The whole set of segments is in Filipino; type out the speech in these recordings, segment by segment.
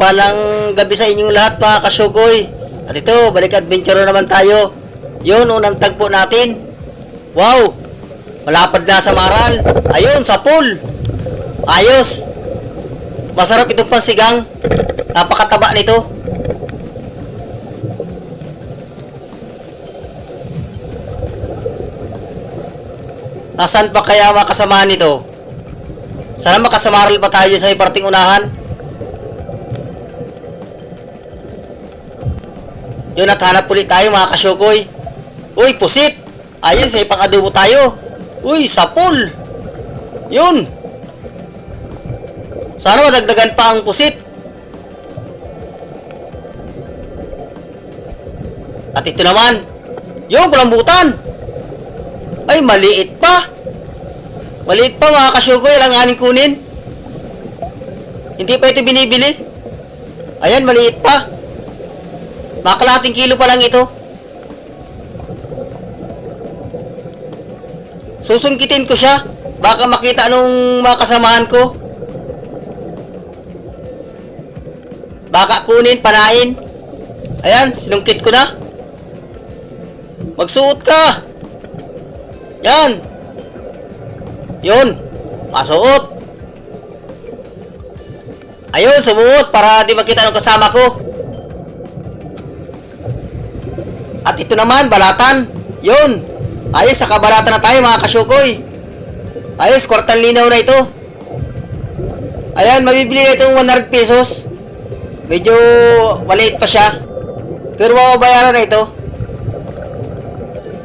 Palang gabi sa inyong lahat mga kasugoy. At ito, balik adventure na naman tayo. Yun, unang tagpo natin. Wow! Malapad na sa maral. Ayun, sa pool. Ayos. Masarap itong pansigang. Napakataba nito. Nasaan pa kaya mga kasamahan nito? Sana makasamaral pa tayo sa parting unahan. Yun at hanap ulit tayo mga kasyokoy. Uy, pusit! Ayos, may pang-adobo tayo. Uy, sapul! Yun! Sana madagdagan pa ang pusit. At ito naman. Yung kulambutan. Ay, maliit. Maliit pa mga kasyokoy. Alanganin kunin. Hindi pa ito binibili. Ayan, maliit pa. Makalating kilo pa lang ito. Susungkitin ko siya. Baka makita nung mga kasamahan ko. Baka kunin, panain. Ayan, sinungkit ko na. Magsuot ka. Yan. Yun. Masuot. Ayun, sumuot para di makita ng kasama ko. At ito naman, balatan. Yun. Ayos, nakabalatan na tayo mga kasyukoy. Ayos, kwartang linaw na ito. Ayan, mabibili na itong 100 pesos. Medyo maliit pa siya. Pero mababayaran na ito.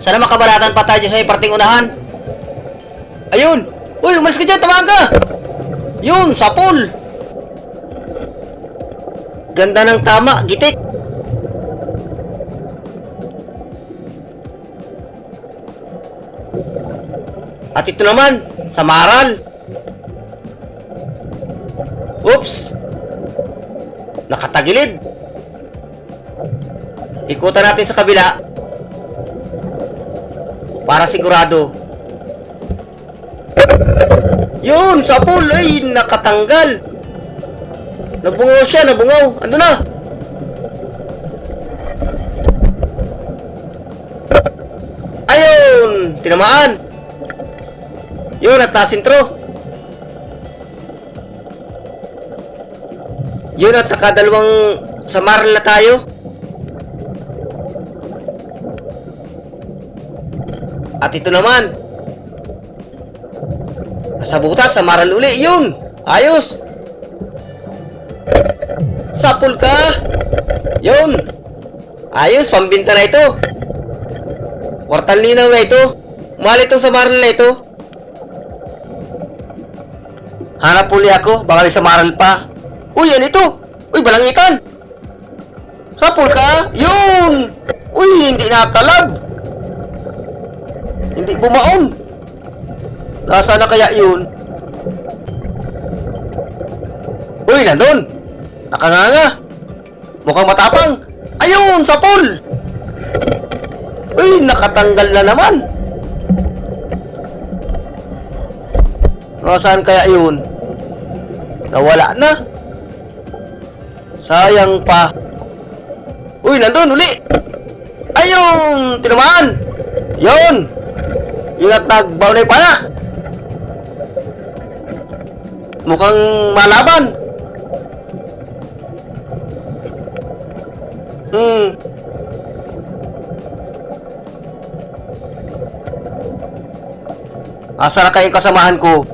Sana makabalatan pa tayo sa parting unahan. Ayun! Uy, umalis ka dyan, tamahan ka! Yun, sapul! Ganda ng tama, gitik. At ito naman, sa maral. Oops! Nakatagilid. Ikutan natin sa kabila. Para sigurado. Yun! Sa pool! Ay! Nakatanggal! Nabungaw siya! Nabungaw! Ando na! Ayun! Tinamaan! Yun! At nasintro! Yun at nakadalawang samaral na tayo. At ito naman. Nasa butas, samaral uli. Yun! Ayos! Sapul ka! Yun! Ayos, pambinta na ito. Kwartal linaw na ito. Mahal itong samaral na ito. Hanap uli ako, baka may samaral pa. Uy, yan ito! Uy, balangitan! Sapul ka? Yun! Uy, hindi nakalab! Hindi bumaon! Nasaan na kaya yun? Uy, nandun! Nakanganga! Mukhang matapang! Ayun, sapul! Uy, nakatanggal na naman! Nasaan kaya yun? Nawala na! Sayang pa. Uy, nandun, uli! Ayun! Tinamaan! Yun! Yun at nagbaulay pa Mukhang malaban! Hmm. Asa na kayong kasamahan ko?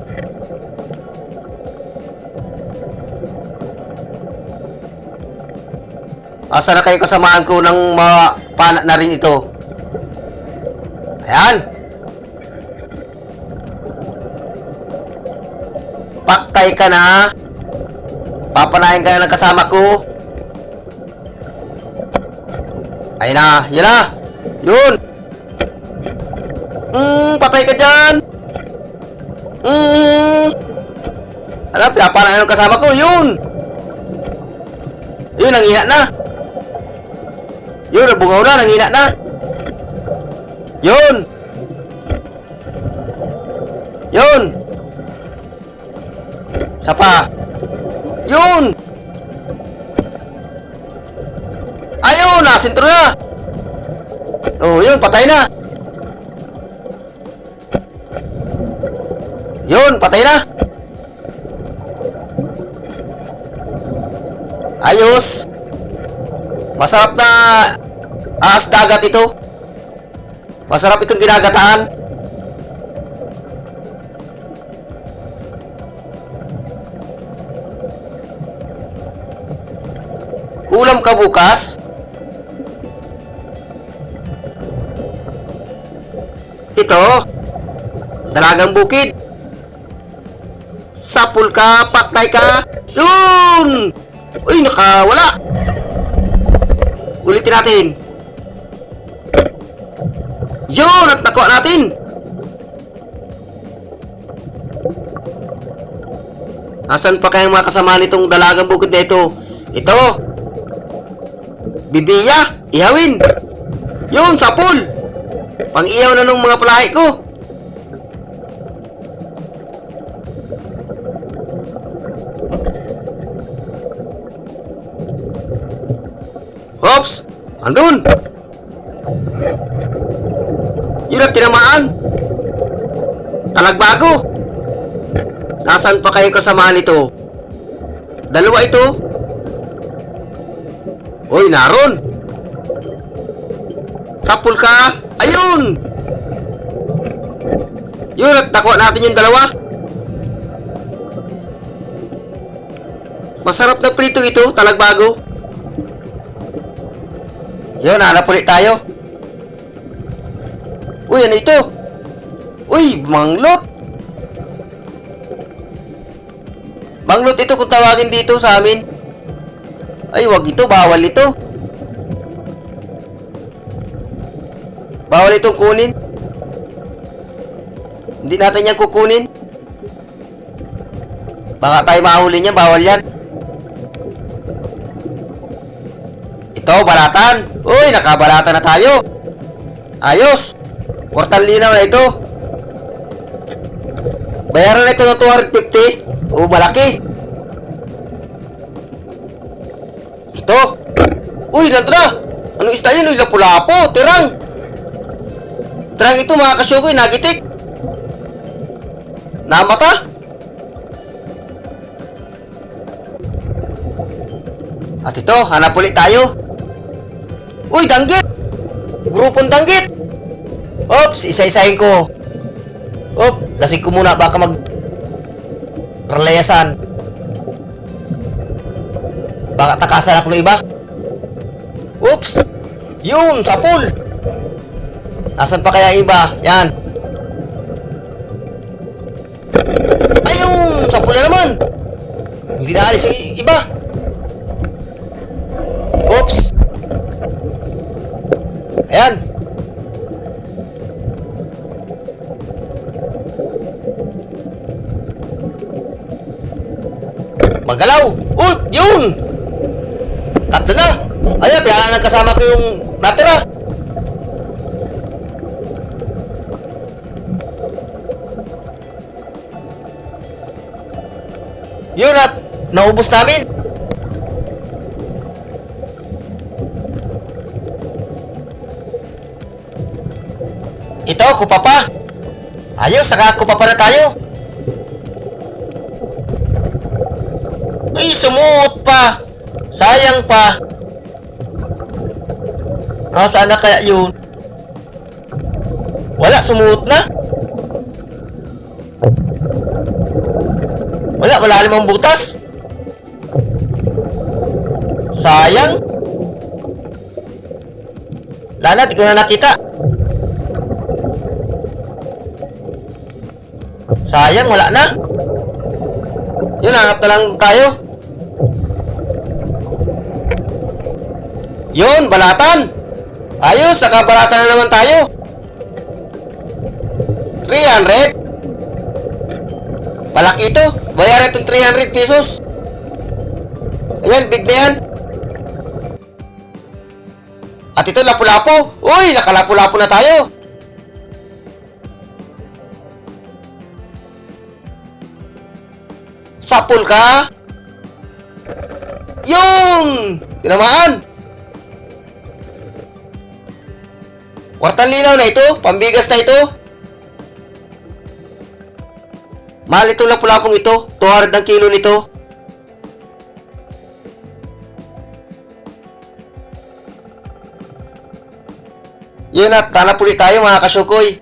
Asa na kayo kasamahan ko ng mga pana na rin ito? Ayan. Paktay ka na. Papanayin ka na kasama ko. Ayun na. Yan na. Yun. Hmm, patay ka dyan. Hmm. Alam, pinapanayin ng kasama ko. Yun. Yun, ang ina na. Yun, nabungaw na, nangina na. Yun! Yun! Isa pa. Yun! Ayun! Nasintro na! Oh, yun. Patay na. Yun. Patay na. Ayos. Masarap na ahas dagat ito. Masarap itong ginagataan. Ka bukas? Ito. Dalagang bukid. Sapul ka, paktay ka. Yun! Uy, nakawala. Ulitin natin. Yun! At nakuha natin! Asan pa kayang mga kasama nitong dalagang bukid na ito? Ito! Bibiya! Ihawin! Yun! Sapul! Pang-iyaw na nung mga palahi ko! Oops! Andun! Yun ang tinamaan! Talagbago! Nasaan pa kayo kasamahan nito? Dalawa ito? Uy, naron! Sapul ka! Ayun! Yun, at nakuha natin yung dalawa. Masarap na prito ito, talagbago. Yun, hanap ulit tayo. Uy, ano ito? Uy, manglot! Manglot ito kung tawagin dito sa amin. Ay, wag ito, bawal ito. Bawal itong kunin. Hindi natin yan kukunin. Baka tayo mahuli niya, bawal yan. Ito, balatan. Uy, nakabalatan na tayo. Ayos. Kwartal linaw na ito. Bayaran na ito ng 250. O, malaki. Ito. Uy, nandun na. Anong isda yan? Uy, lapu-lapo. Tirang. Tirang ito, mga kasyukoy. Nagitik. Namata. At ito, hanap ulit tayo. Uy, danggit! Grupong danggit! Ops, isa-isahin ko. Op, lasing ko muna, baka mag... Relayasan. Baka takasan ako ng iba. Oops! Yun, sapul! Nasaan pa kaya iba? Yan. Ayun! Sapul na naman! Hindi na alis yung iba. Oops! Ayan. Magalaw! Uy! Yun! Tatlo na! Ayan, kaya nagkasama ko yung natira. Yun at naubos namin. Ito, kupa pa. Ayos, saka kupa pa na tayo. Ay, sumuot pa. Sayang pa. Ah, sana kaya yun? Wala, sumuot na. Wala, wala limang butas. Sayang. Lala, di ko na nakita. Sayang, wala na. Yun, hanap na lang tayo. Yun, balatan. Ayos, saka balatan na naman tayo. 300. Malaki ito. Bayaran itong 300 pesos. Ayan, big na yan. At ito, lapu-lapo. Uy, nakalapu-lapo na tayo. Sapul ka? Yung! Tinamaan! Kwartang linaw na ito? Pambigas na ito? Mahal ito lang pulapong ito. 200 ang kilo nito. Yun at hanap ulit tayo mga kasukoy.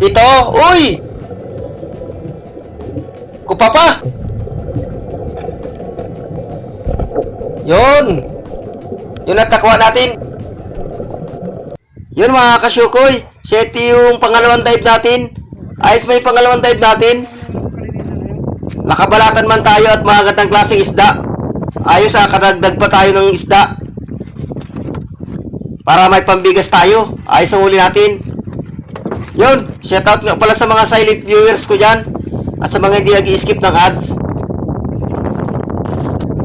Ito, uy! Kupapa! Yun! Yun at nakuha natin. Yun mga kasyukoy. Set yung pangalawang dive natin. Ayos may pangalawang dive natin. Nakabalatan man tayo at mga gandang klaseng isda. Ayos ha, kadagdag pa tayo ng isda. Para may pambigas tayo. Ayos ang huli natin. Yun, shoutout nga pala sa mga silent viewers ko dyan. At sa mga hindi nag skip ng ads.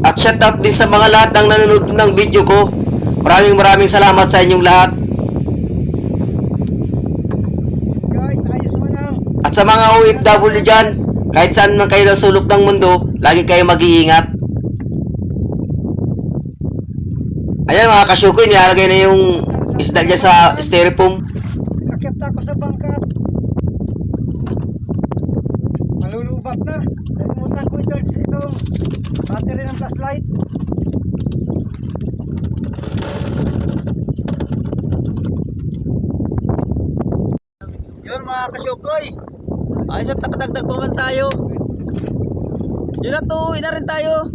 At shoutout din sa mga lahat ng nanonood ng video ko. Maraming maraming salamat sa inyong lahat. Guys, ayos man ang. At sa mga OFW dyan, kahit saan man kayo ng sulok ng mundo, lagi kayo mag-iingat. Ayan mga kasyukoy, nilalagay na yung isda dyan sa styrofoam. Akit ako sa bangkat. Malulubat na. Nalimutan ko i-charge itong battery ng flashlight. Yun mga kasyukoy. Ayos at nakadagdag pa man tayo. Yun na to, ina rin tayo.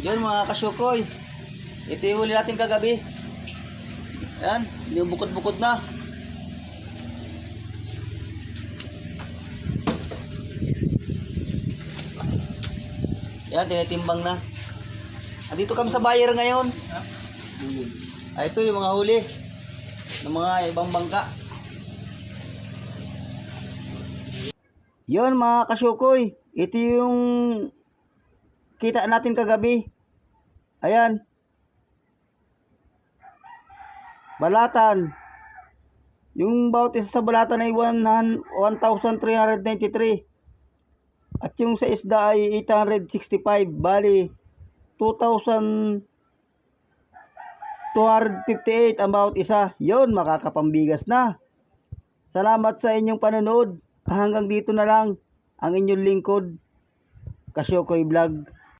Yun mga kasyukoy. Ito yung huli natin kagabi. Yan, bukod-bukod na. Yan, tinitimbang na. Andito kami sa buyer ngayon. Ah, ito yung mga huli ng mga ibang bangka. Yon mga kasyukoy, ito yung kita natin kagabi. Ayan. Balatan. Yung bawat isa sa balatan ay 1,393. At yung sa isda ay 865. Bali, 2,258 ang bawat isa. Yon makakapambigas na. Salamat sa inyong panonood. Hanggang dito na lang ang inyong lingkod. Kasyokoy Vlog.